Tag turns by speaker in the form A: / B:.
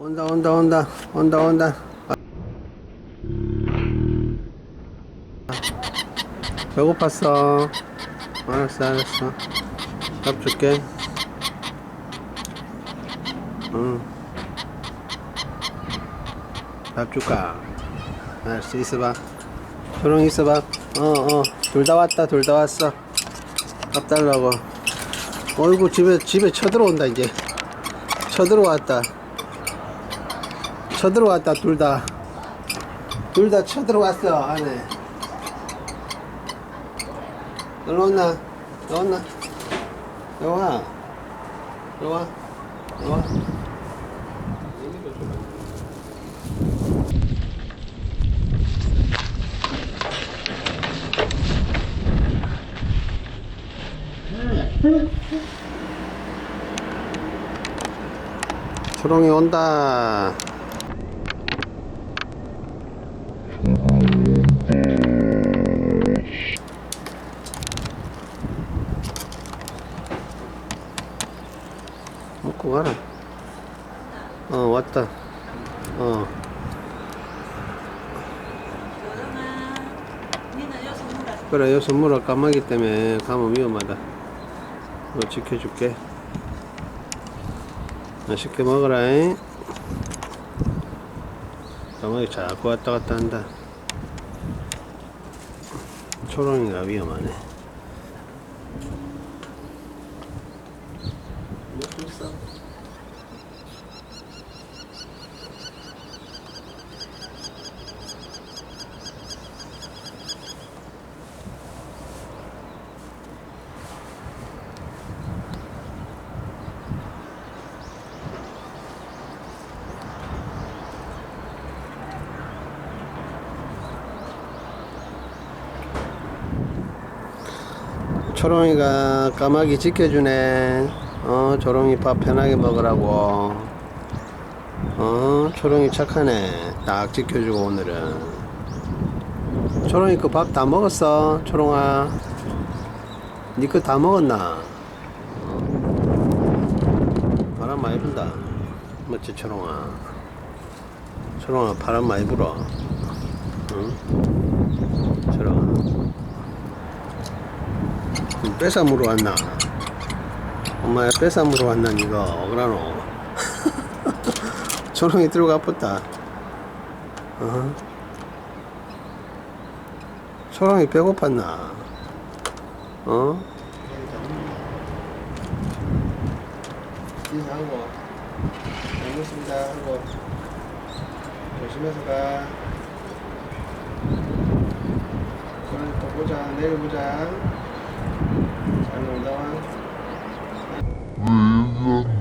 A: 온다 온다 온다. 온다 온다. 아, 배고팠어. 알았어 알았어. 밥 줄게. 응밥 줄까? 알았어 있어봐. 조용히 있어봐. 어어. 둘 다 왔다 둘 다 왔어. 밥 달라고. 어이구 집에 집에 쳐들어온다 이제 쳐들어왔다 쳐들어왔다 둘 다. 둘 다 쳐들어왔어 안에. 일로 온나? 일로 온나? 일로 와. 일로 와. 일로 와. 초롱이 온다 먹고 가라. 어 왔다. 어. 그래 요 선물을 까마기 때문에 가면 위험하다. 너 지켜줄게. 맛있게 먹어라 까마귀 자꾸 왔다 갔다 한다. 초롱이가 위험하네 있어 초롱이가 까마귀 지켜주네. 어, 초롱이 밥 편하게 먹으라고. 어, 초롱이 착하네. 딱 지켜주고 오늘은. 초롱이 그 밥 다 먹었어, 초롱아. 니거다 먹었나? 어. 바람 많이 분다. 맞지, 초롱아? 초롱아, 바람 많이 불어. 응? 초롱아. 뺏어 물어 왔나? 엄마야 뺏어물어 왔나 니가 억라노. 초롱이 들고 아팠다. 어? 초롱이 배고팠나? 어? 인사하고. 잘 먹습니다. 하고. 조심해서 가. 오늘 또 보자. 내일 보자 London.